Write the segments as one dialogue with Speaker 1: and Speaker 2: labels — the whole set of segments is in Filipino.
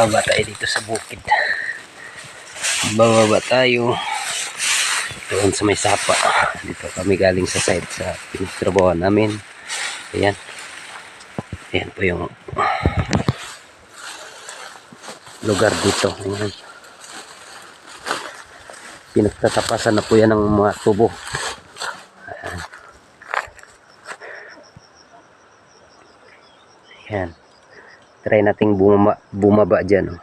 Speaker 1: Bababa tayo dito sa bukid. Bababa tayo. Doon sa may sapa. Dito kami galing sa site sa pinagtrabaho namin. Ayan. Ayan po yung lugar dito. Ayan. Pinagtatapasan na po yan ng mga tubo. Ayan. Ayan. Try nating bumaba, bumaba dyan. Oh.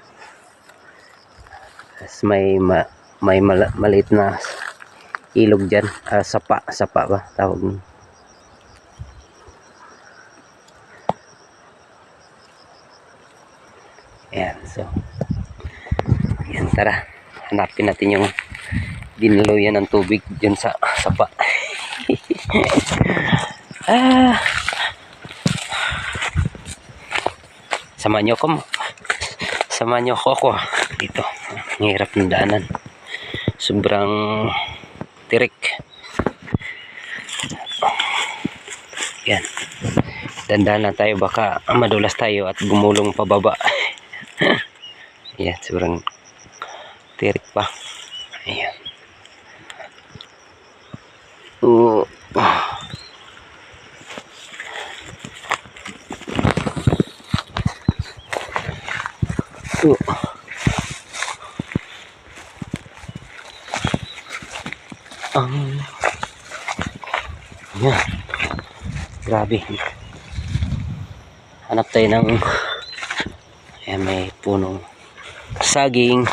Speaker 1: Tapos may ma, may mala, maliit na ilog dyan. Ah, sapa, sapa ba tawag nun. Ayan, so. Ayan, tara. Hanapin natin yung dinaluyan ng tubig dyan sa sapa. ah. Samahan niyo ako mo. Samahan niyo ako. Dito. Ang hirap ng daanan. Sobrang tirik. Yan. Dandahan lang tayo. Baka madulas tayo at gumulong pababa. Yan. Sobrang tirik pa. Ang yan. Grabe. Hanap tayo ng ayan, may punong saging.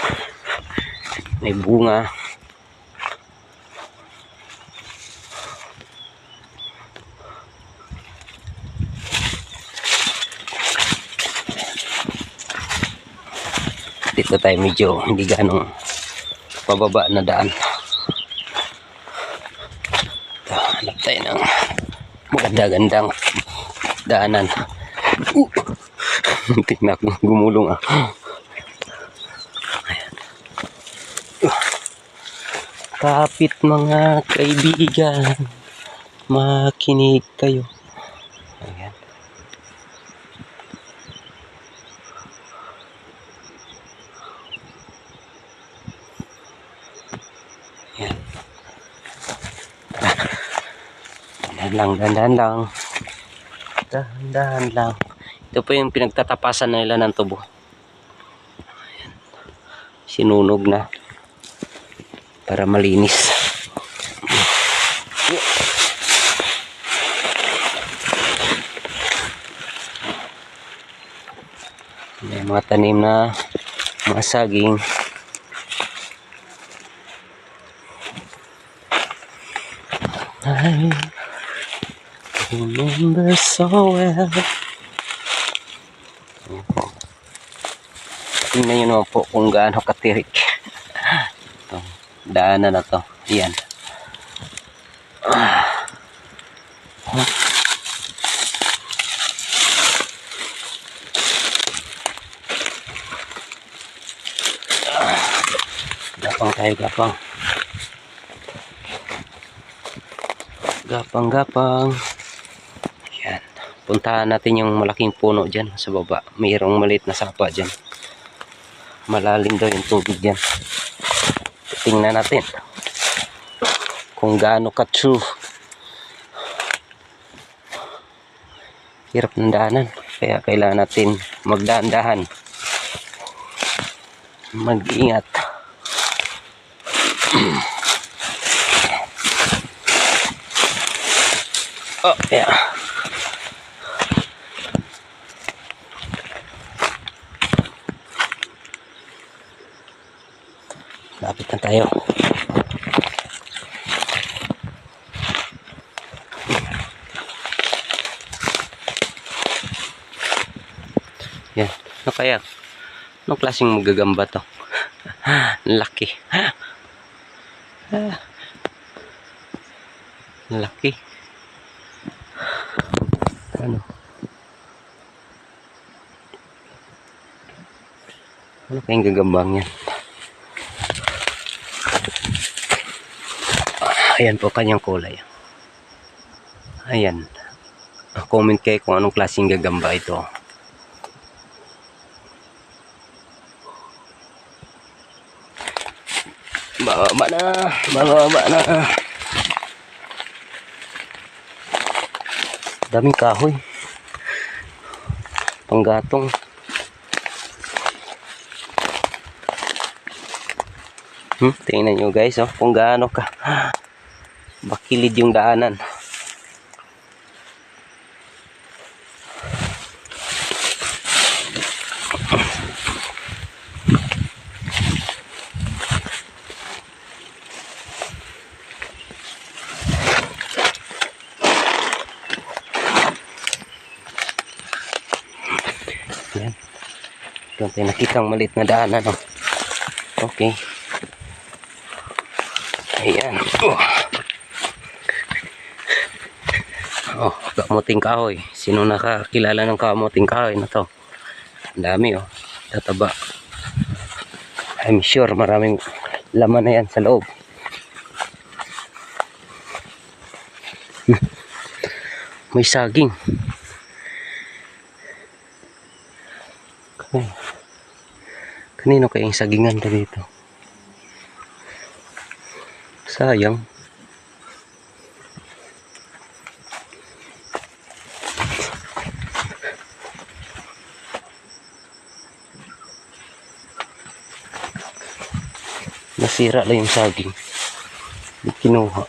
Speaker 1: May bunga. Dito tayo medyo hindi ganong pababa na daan. Ito, hanap tayo ng maganda-gandang daanan. Uh! Tingnan ko, gumulong ah. Kapit mga kaibigan, makinig kayo. Lang, dahan lang. Dahan-dahan lang. Ito po yung pinagtatapasan na nila ng tubo. Ayan. Sinunog na. Para malinis. May mga tanim na mga saging. I remember so well. Tingnan nyo naman po kung gaano katirik. Ito, daanan na to. Ayan. Ah. Ah. Gapang tayo, gapang. Gapang-gapang. Yan. Puntahan natin yung malaking puno dyan sa baba. Mayroong maliit na sapa dyan. Malalim daw yung tubig dyan. Tingnan natin kung gaano ka true. Hirap ng daanan. Kaya kailangan natin magdaan-dahan. Mag-ingat. Oh, yeah. Lapit na tayo. Yan. Ano kaya? Anong klaseng magagamba to? Laki. Laki. Ano? Ano kayang gagambang yan? Ayan po kanyang kulay. Ayan. Comment kayo kung anong klaseng gagamba ito. Bababa na, bababa na. Daming kahoy. Panggatong. Hmm, tingnan nyo guys, oh, kung gaano ka bakilid yung daanan. Yan. Doon tayo nakitang malit na daanan. Oh. Okay. Ayan. Oh. Oh, kamuting kahoy. Sino nakakilala ng kamuting kahoy na to? Ang dami oh. Tataba. I'm sure maraming laman na yan sa loob. May saging. Kanino, kanino kayang sagingan ka dito? Sayang. Nasira lang yung saging. Di kinuha.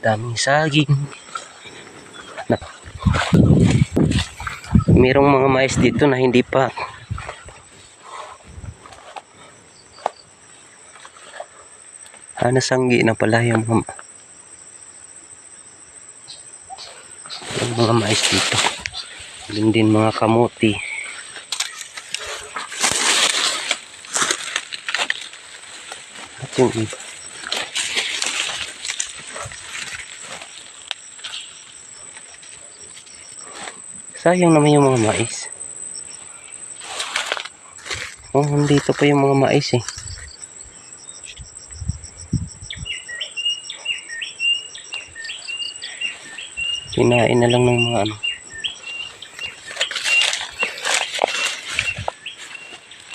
Speaker 1: Daming saging. Nak Merong mga mais dito na hindi pa Ah, nasanggi na pala yung mga, yung mga mais dito. Din din mga kamuti. At yung iba. Sayang naman yung mga mais. Oh, nandito pa yung mga mais eh. Kinain na lang ng mga ano.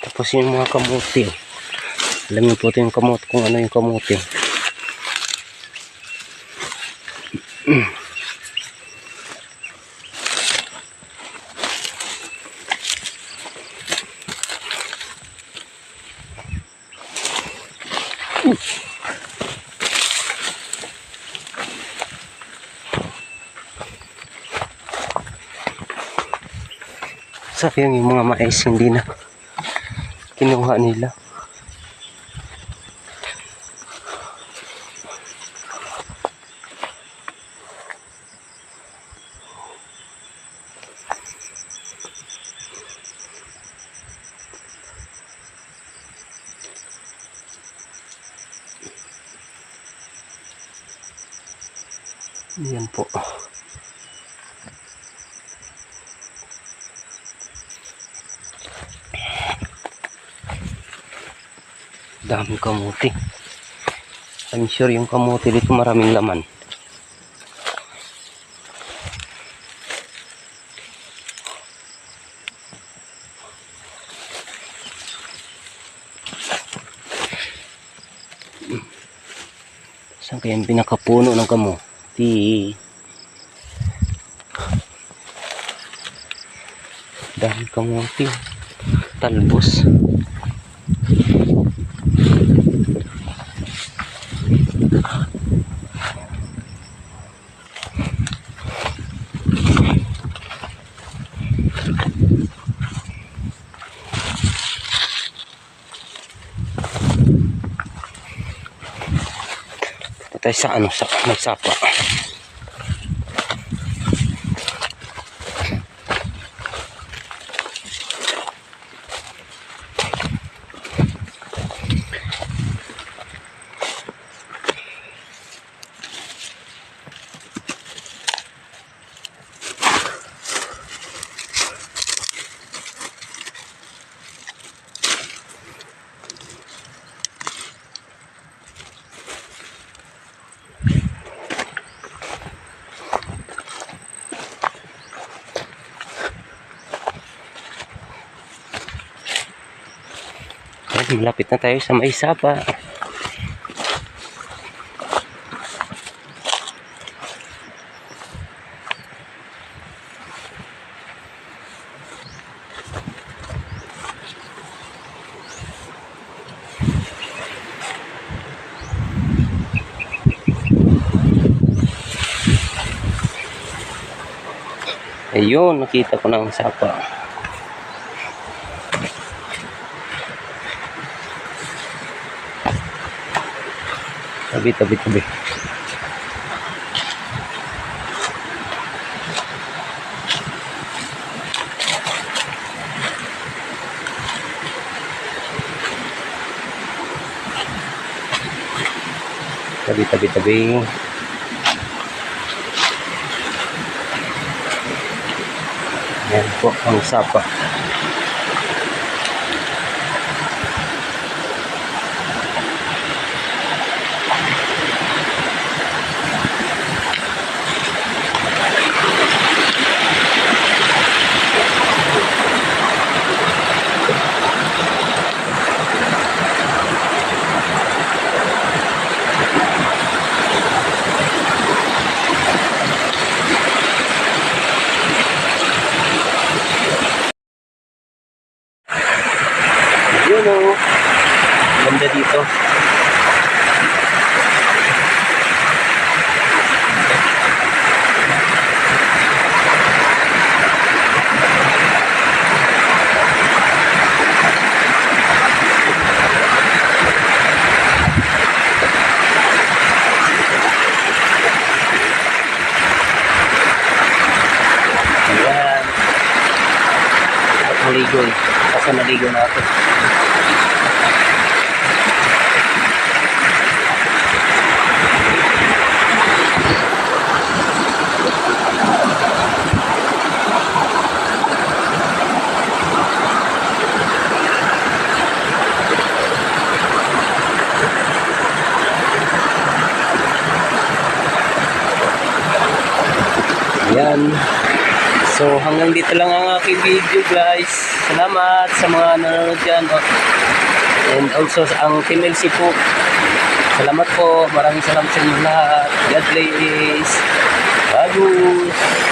Speaker 1: Tapos yung mga kamuti. Alam niyo po ito yung kamuti kung ano yung kamuti. Sayang yung mga mais hindi na kinuha nila. Yan po. Dami kamuti. I'm sure yung kamuti dito maraming laman. Saan kaya yung pinakapuno ng kamuti? Dami kamuti. Talbos. Tayo sa ano sa may malapit na tayo sa may sapa. Ayun, nakita ko na ang sapa. Tabi, tabi, tabi. Tabi, tabi, tabi. Yan po ang sapa. video guys. Salamat sa mga nanonood dyan. Oh. And also ang KMLC po. Salamat po. Maraming salamat sa inyo lahat. God bless. Bagus.